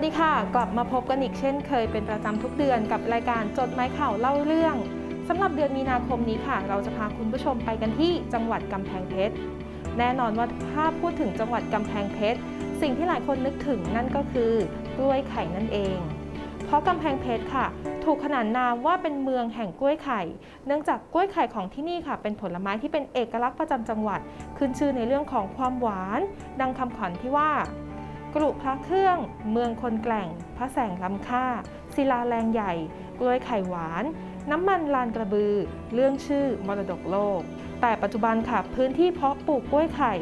วัสดีค่ะ กลับมาพบกันอีกเช่นเคยเป็นประจำทุกเดือนกับรายการจดหมายข่าวเล่าเรื่องสำหรับเดือนมีนาคมนี้ค่ะ เราจะพาคุณผู้ชมไปกันที่จังหวัดกำแพงเพชรแน่นอนว่าถ้าพูดถึงจังหวัดกำแพงเพชรสิ่งที่หลายคนนึกถึงนั่นก็คือกล้วยไข่นั่นเอง เพราะกำแพงเพชรค่ะ ถูกขนานนามว่าเป็นเมืองแห่งกล้วยไข่ เนื่องจากกล้วยไข่ของที่นี่ค่ะ เป็นผลไม้ที่เป็นเอกลักษณ์ประจำจังหวัด ขึ้นชื่อในเรื่องของความหวาน ดังคำขวัญที่ว่า กรุพระเครื่อง เมืองคนแกล่ง พระแสงล้ำค่า ศิลาแรงใหญ่ กล้วยไข่หวาน น้ำมันลานกระบือ เรื่องชื่อมรดกโลก แต่ปัจจุบันค่ะพื้นที่เพาะปลูกกล้วยไข่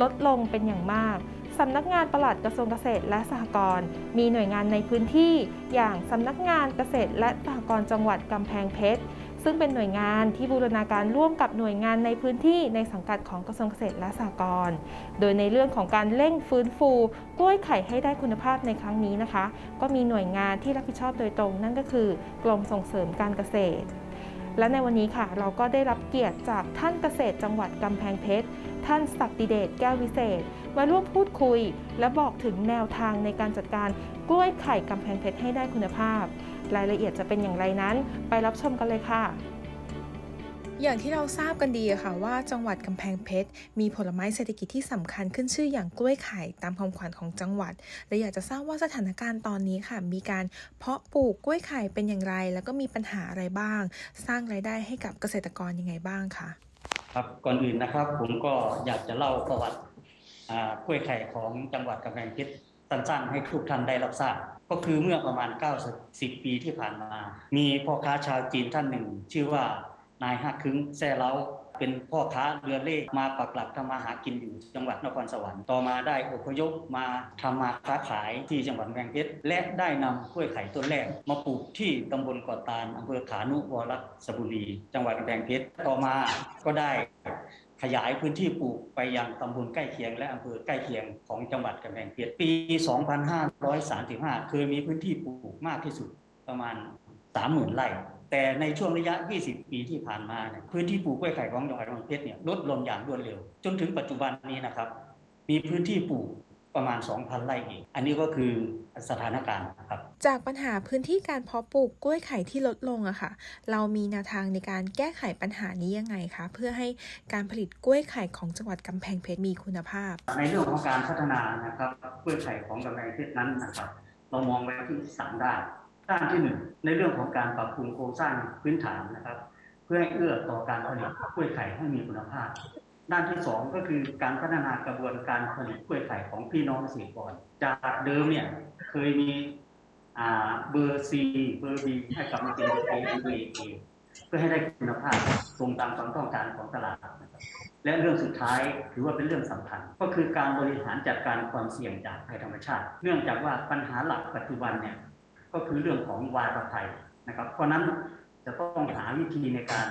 ลดลงเป็นอย่างมากสำนักงานปลัดกระทรวงเกษตรและสหกรณ์มีหน่วยงานในพื้นที่ อย่างสำนักงานเกษตรและสหกรณ์จังหวัดกำแพงเพชร ซึ่งเป็นหน่วยงานที่บูรณาการร่วมกับหน่วยงานในพื้นที่ในสังกัดของกระทรวงเกษตรและสหกรณ์ โดยในเรื่องของการเร่งฟื้นฟูกล้วยไข่ให้ได้คุณภาพในครั้งนี้นะคะ ก็มีหน่วยงานที่รับผิดชอบโดยตรง นั่นก็คือกรมส่งเสริมการเกษตร และในวันนี้ค่ะ เราก็ได้รับเกียรติจากท่านเกษตรจังหวัดกำแพงเพชร ท่านศักดิเดชแก้ววิเศษ มาร่วมพูดคุย และบอกถึงแนวทางในการจัดการกล้วยไข่กำแพงเพชรให้ได้คุณภาพ รายละเอียดจะเป็นอย่างไรนั้น ไปรับชมกันเลยค่ะอย่างที่เราทราบกันดีอะค่ะว่าจังหวัดกำแพงเพชรมีผลไม้เศรษฐกิจที่สำคัญขึ้นชื่ออย่างกล้วยไข่ตามความขวัญของจังหวัดและอยากจะทราบว่าสถานการณ์ตอนนี้ค่ะ มีการเพาะปลูกกล้วยไข่เป็นอย่างไร แล้วก็มีปัญหาอะไรบ้าง สร้างรายได้ให้กับเกษตรกรยังไงบ้างคะครับก่อนอื่นนะครับ ผมก็อยากจะเล่าประวัติอ่ากล้วยไข่ของจังหวัดกำแพงเพชรสั้นๆให้ทุกท่านได้รับทราบ ก็คือเมื่อประมาณ90ปีที่ผ่านมา มีพ่อค้าชาวจีนท่านหนึ่ง ชื่อว่านายฮักคึงแซ่เล้าเป็นพ่อค้าเรือเล่มาปักหลักทำมาหากินอยู่จังหวัดนครสวรรค์ต่อมาได้อพยพมาทำมาค้าขายที่จังหวัดกำแพงเพชรและได้นำกล้วยไข่ต้นแรก มาปลูกที่ตำบลเกาะตาลอำเภอขานุวรสบุรี จังหวัดกำแพงเพชรต่อมาก็ได้ ขยายพื้นที่ปลูกไปยังตำบลใกล้เคียง และอำเภอใกล้เคียงของจังหวัดกำแพงเพชรปี 2535 เคยมีพื้นที่ปลูกมากที่สุดประมาณ 30,000 ไร่ แต่ในช่วงระยะ 20 ปีที่ผ่านมาเนี่ยพื้นที่ปลูกกล้วยไข่ของจังหวัดกำแพงเพชรเนี่ยลดลงอย่างรวดเร็ว จนถึงปัจจุบันนี้นะครับ มีพื้นที่ปลูก ประมาณ 2,000 ไร่เองอันนี้ก็คือสถานการณ์ครับ จากปัญหาพื้นที่การเพาะปลูกกล้วยไข่ที่ลดลงอะค่ะ เรามีแนวทางในการแก้ไขปัญหานี้ยังไงคะ เพื่อให้การผลิตกล้วยไข่ของจังหวัดกำแพงเพชรมีคุณภาพ ในเรื่องของการพัฒนานะครับกล้วยไข่ของกำแพงเพชรนั้นนะครับ เรามองไว้ที่สามด้าน ด้านที่หนึ่งในเรื่องของการปรับปรุงโครงสร้างพื้นฐานนะครับ เพื่อให้เอื้อต่อการผลิตกล้วยไข่ให้มีคุณภาพ ด้านที่สองก็คือการพัฒนากระบวนการผลิตกล้วยไข่ของพี่น้องเกษตรกร จากเดิมเนี่ยเคยมีเบอร์ C เบอร์ B ให้กลับมาเป็นเบอร์เบอร์ A เพื่อให้ได้คุณภาพตรงตามความต้องการของตลาดนะครับและเรื่องสุดท้ายถือว่าเป็นเรื่องสำคัญ ก็คือการบริหารจัดการความเสี่ยงจากภัยธรรมชาติ เนื่องจากว่าปัญหาหลักปัจจุบันเนี่ยก็คือเรื่องของวาตภัยนะครับ เพราะนั้นจะต้องหาวิธีในการ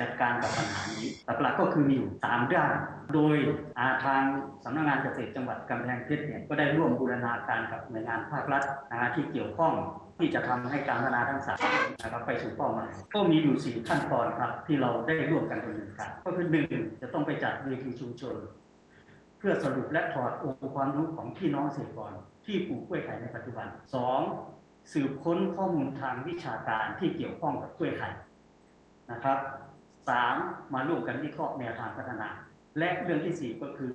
จัดการกับปัญหานี้หลักๆก็คือมีอยู่สามด้าน โดยาทางสำนักงานเกษตรจังหวัดกำแพงเพชรเนี่ยก็ได้ร่วมบูรณาการกับหน่วยงานภาครัฐนะฮะที่เกี่ยวข้องที่จะทำให้การพัฒนาทั้งสามนะครับไปสู่เป้าหมายก็มีอยู่สี่ขั้นตอนครับที่เราได้ร่วมกันดำเนินการก็คือหนึ่งจะต้องไปจัดเวทีชุมชน เพื่อสรุปและถอดองค์ความรู้ของพี่น้องเกษตรกรที่ปลูกกล้วยไข่ในปัจจุบันสองสืบค้นข้อมูลทางวิชาการที่เกี่ยวข้องกับกล้วยไข่นะครับ สามมาร่วมกันวิเคราะห์แนวทางพัฒนา และเรื่องที่สี่ก็คือ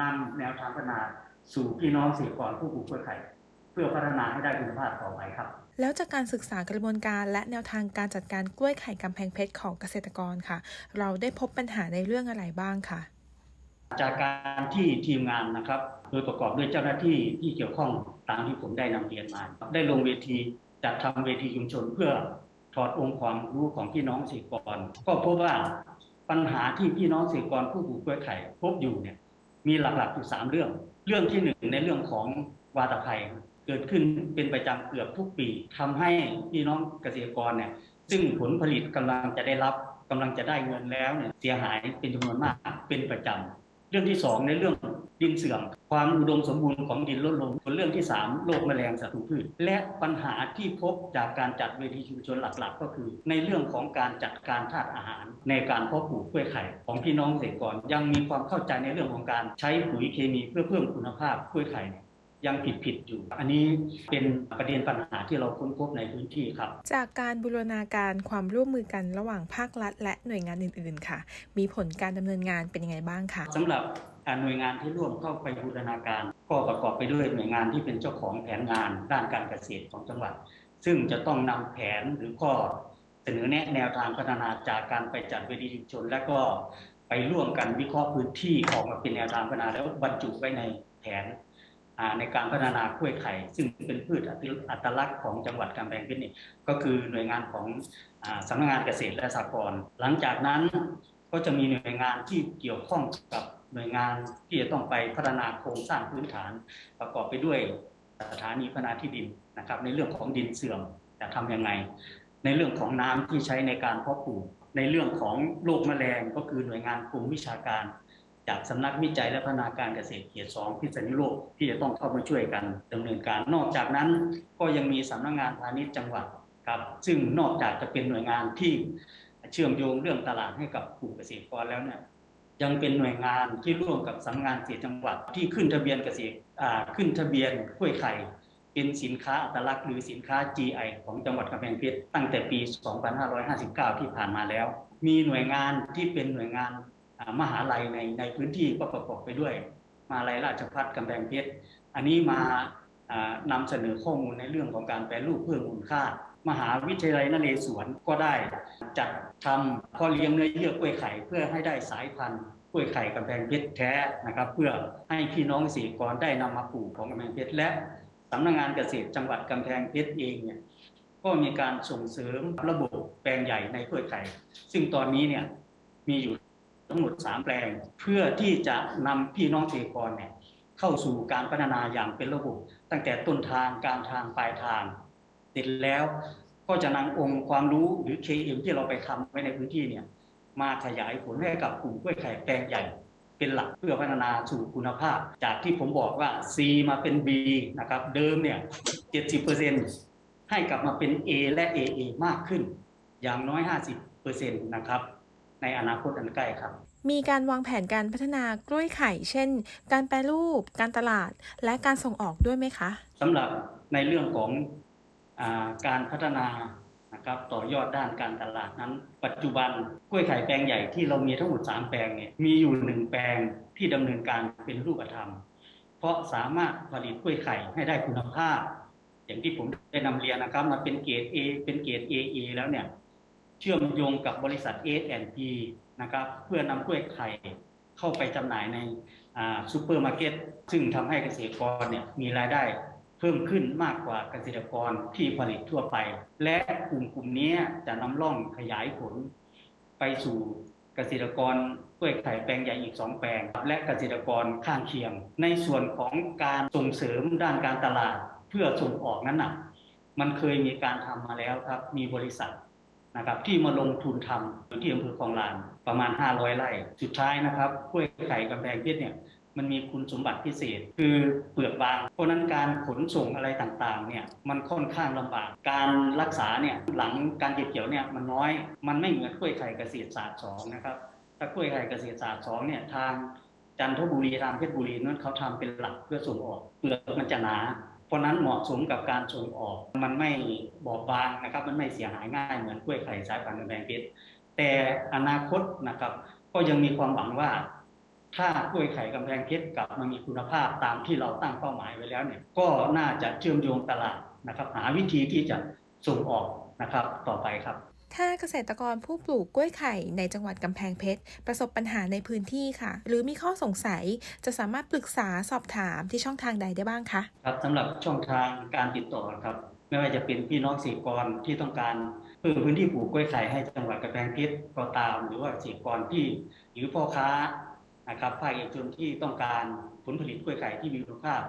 นำแนวทางพัฒนาสู่พี่น้องเกษตรกรผู้ปลูกกล้วยไข่เพื่อพัฒนาให้ได้คุณภาพต่อไปครับ แล้วจากการศึกษากระบวนการและแนวทางการจัดการกล้วยไข่กำแพงเพชรของเกษตรกรค่ะ เราได้พบปัญหาในเรื่องอะไรบ้างค่ะ จากการที่ทีมงานนะครับ โดยประกอบด้วยเจ้าหน้าที่ที่เกี่ยวข้องตามที่ผมได้นำเรียนมา ได้ลงเวทีจัดทำเวทีชุมชนเพื่อ อดองค์ความรู้ของพี่น้องเกษตรกร ก็พบว่าปัญหาที่พี่น้องเกษตรกรผู้ปลูกกล้วยไข่พบอยู่เนี่ยมีหลักๆอยู่สามเรื่อง เรื่องที่หนึ่งในเรื่องของวาตภัยเกิดขึ้นเป็นประจำเกือบทุกปีทำให้พี่น้องเกษตรกรเนี่ยซึ่งผลผลิตกำลังจะได้รับกำลังจะได้เงินแล้วเนี่ยเสียหายเป็นจำนวนมากเป็นประจำเรื่องที่สองในเรื่อง ดินเสื่อม ความอุดมสมบูรณ์ของดินลดลงส่วนเรื่องที่สามโรคแมลงศัตรูพืช และปัญหาที่พบจากการจัดเวทีชุมชนหลักๆ ก็คือ ในเรื่องของการจัดการธาตุอาหาร ในการเพาะปลูกกล้วยไข่ ของพี่น้องเกษตรกรยังมีความเข้าใจในเรื่องของการใช้ปุ๋ยเคมีเพื่อเพิ่มคุณภาพกล้วยไข่ ยยังผิดผิดๆอยู่ อันนี้เป็นประเด็นปัญหาที่เราค้นพบในพื้นที่ครับ จากการบูรณาการความร่วมมือกันระหว่างภาครัฐ และหน่วยงานอื่น ๆ ค่ะ มีผลการดำเนินงานเป็นยังไงบ้างคะสำหรับอ่าหน่วยงานที่ร่วมเข้าไปบูรณาการ ก็ประกอบไปด้วยหน่วยงานที่เป็นเจ้าของแผนงานด้านการเกษตรของจังหวัด ซึ่งจะต้องนำแผนหรือข้อเสนอแนะแนวทางพัฒนาจากการไปจัดเวทีชุมชน และก็ไปร่วมกันวิเคราะห์พื้นที่ออกมาเป็นแนวทางพัฒนาแล้วบรรจุไว้ในแผนอ่า ในการพัฒนากล้วยไข่ซึ่งเป็นพืชอัตลักษณ์ของจังหวัดกำแพงเพชรนี่ก็คือหน่วยงานของอสำนักงานเกษตรและสหกรณ์หลังจากนั้นก็จะมีหน่วยงานที่เกี่ยวข้องกับหน่วยงานที่จะต้องไปพัฒนาโครงสร้างพื้นฐาน ประกอบไปด้วยสถานีพัฒนาที่ดินนะครับ ในเรื่องของดินเสื่อมจะทำยังไง ในเรื่องของน้ำที่ใช้ในการเพาะปลูก ในเรื่องของโรคแมลงก็คือหน่วยงานกลุ่มวิชาการ จากสำนักวิจัยและพัฒนาการเกษตรเขตสองพิษณุโลกที่จะต้องเข้ามาช่วยกันดำเนินการ นอกจากนั้นก็ยังมีสำนักงานพาณิชย์จังหวัดครับซึ่งนอกจากจะเป็นหน่วยงานที่เชื่อมโยงเรื่องตลาดให้กับกลุ่มเกษตรกรแล้วเนี่ยยังเป็นหน่วยงานที่ร่วมกับสำนักงานเกษตรจังหวัดที่ขึ้นทะเบียนเกษตรขึ้นทะเบียนกล้วยไข่เป็นสินค้าอัตลักษณ์หรือสินค้า GI ของจังหวัดกำแพงเพชรตั้งแต่ปี 2559 ที่ผ่านมาแล้ว มีหน่วยงานที่เป็นหน่วยงาน มหาลัยในในพื้นที่ก็ประกอบไปด้วยมหาลัยราชภัฏกำแพงเพชร อันนี้มาอ่านำเสนอข้อมูลในเรื่องของการแปรรูปเพิ่มมูลค่า มหาวิทยาลัยนเรศวรก็ได้จัดทำพ่อเลี้ยงเนื้อเยื่อกล้วยไข่เพื่อให้ได้สายพันธุ์กล้วยไข่กำแพงเพชรแท้นะครับ เพื่อให้พี่น้องเกษตรกรได้นำมาปลูกของกำแพงเพชรและสำนักงานเกษตรจังหวัดกำแพงเพชรเองเนี่ยก็มีการส่งเสริมระบบแปลงใหญ่ในกล้วยไข่ ซึ่งตอนนี้เนี่ยมีอยู่ ทั้งหมด 3 แปลง เพื่อที่จะนำพี่น้องเกษตรกรเนี่ยเข้าสู่การพัฒนาอย่างเป็นระบบ ตั้งแต่ต้นทางกลางทางปลายทางเสร็จแล้วก็จะนำองค์ความรู้หรือ KM ที่เราไปทำไว้ในพื้นที่เนี่ยมาขยายผลให้กับกลุ่มกล้วยไข่แปลงใหญ่เป็นหลักเพื่อพัฒนาสู่คุณภาพ จากที่ผมบอกว่า C มาเป็น B นะครับ เดิมเนี่ย 70%ให้กลับมาเป็น A และ AA มากขึ้น อย่างน้อย 50%นะครับ ในอนาคตอันใกล้ครับ มีการวางแผนการพัฒนากล้วยไข่ เช่น การแปรรูป การตลาด และการส่งออกด้วยไหมคะสำหรับในเรื่องของอาการพัฒนานะครับต่อยอดด้านการตลาดนั้น ปัจจุบันกล้วยไข่แปลงใหญ่ที่เรามีทั้งหมด 3 แปลงเนี่ยมีอยู่หนึ่งแปลงที่ดำเนินการเป็นรูปธรรม เพราะสามารถผลิตกล้วยไข่ให้ได้คุณภาพ อย่างที่ผมได้นำเรียนนะครับมาเป็นเกรด A เป็นเกรด AA แล้วเนี่ย เชื่อมโยงกับบริษัท S&P นะครับเพื่อนำกล้วยไข่เข้าไปจำหน่ายในซูเปอร์มาร์เก็ตซึ่งทำให้เกษตรกรเนี่ยมีรายได้เพิ่มขึ้นมากกว่าเกษตรกรที่ผลิตทั่วไป และกลุ่มกลุ่มนี้จะนำร่องขยายผล ไปสู่เกษตรกรกล้วยไข่แปลงใหญ่อีก 2 แปลง และเกษตรกรข้างเคียง ในส่วนของการส่งเสริมด้านการตลาดเพื่อส่งออกนั้นน่ะมันเคยมีการทำมาแล้วครับ มีบริษัท นะครับที่มาลงทุนทำอยู่ที่อำเภอคลองลานประมาณ 500 ไร่ สุดท้ายนะครับกล้วยไข่กำแพงเพชรเนี่ยมันมีคุณสมบัติพิเศษ คือเปลือกบาง เพราะนั้นการขนส่งอะไรต่างๆเนี่ยมันค่อนข้างลำบาก การรักษาเนี่ยหลังการเก็บเกี่ยวเนี่ยมันน้อย มันไม่เหมือนกล้วยไข่เกษตรศาสตร์สองนะครับ ถ้ากล้วยไข่เกษตรศาสตร์สองเนี่ยทางจันทบุรีทางเพชรบุรีนั้นเขาทำเป็นหลักเพื่อส่งออก เปลือกมันจะหนา เพราะนั้นเหมาะสมกับการส่งออก มันไม่บอบบางนะครับ มันไม่เสียหายง่ายเหมือนกล้วยไข่สายพันธุ์กำแพงเพชรแต่อนาคตนะครับ ก็ยังมีความหวังว่าถ้ากล้วยไข่กำแพงเพชรกลับมามีคุณภาพตามที่เราตั้งเป้าหมายไว้แล้วเนี่ยก็น่าจะเชื่อมโยงตลาดนะครับ หาวิธีที่จะส่งออกนะครับต่อไปครับ ถ้าเกษตรกรผู้ปลูกกล้วยไข่ในจังหวัดกำแพงเพชร ประสบปัญหาในพื้นที่ค่ะ หรือมีข้อสงสัยจะสามารถปรึกษาสอบถามที่ช่องทางใดได้บ้างคะครับสำหรับช่องทางการติดต่อครับ ไม่ว่าจะเป็นพี่น้องเกษตรกรที่ต้องการเพิ่มพื้นที่ปลูกกล้วยไข่ให้จังหวัดกำแพงเพชรก็ตาม หรือว่าเกษตรกรที่หรือพ่อค้านะครับภาคเอกชนที่ต้องการผลผลิตกล้วยไข่ที่มีคุณภาพ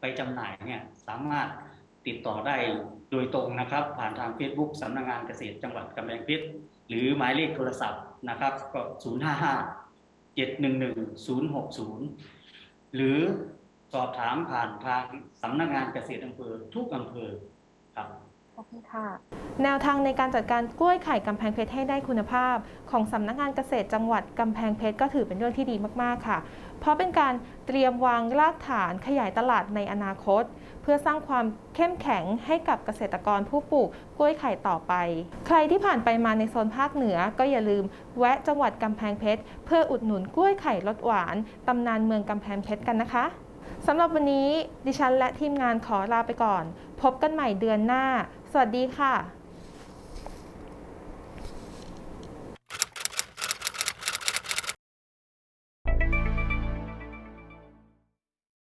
ไปจำหน่ายเนี่ยสามารถ ติดต่อได้โดยตรงนะครับ ผ่านทาง Facebook สำนักงานเกษตรจังหวัดกำแพงเพชรหรือหมายเลขโทรศัพท์นะครับก็ 055 711 060 หรือสอบถามผ่านทางสำนักงานเกษตรอำเภอทุกอำเภอครับขอบคุณค่ะ แนวทางในการจัดการกล้วยไข่กำแพงเพชรให้ได้คุณภาพ ของสำนักงานเกษตรจังหวัดกำแพงเพชรก็ถือเป็นเรื่องที่ดีมากๆค่ะ เพราะเป็นการเตรียมวางรากฐานขยายตลาดในอนาคต เพื่อสร้างความเข้มแข็งให้กับเกษตรกรผู้ปลูกกล้วยไข่ต่อไป ใครที่ผ่านไปมาในโซนภาคเหนือก็อย่าลืม แวะจังหวัดกำแพงเพชรเพื่ออุดหนุนกล้วยไข่รสหวานตำนานเมืองกำแพงเพชรกันนะคะสำหรับวันนี้ดิฉันและทีมงานขอลาไปก่อน พบกันใหม่เดือนหน้า สวัสดีค่ะ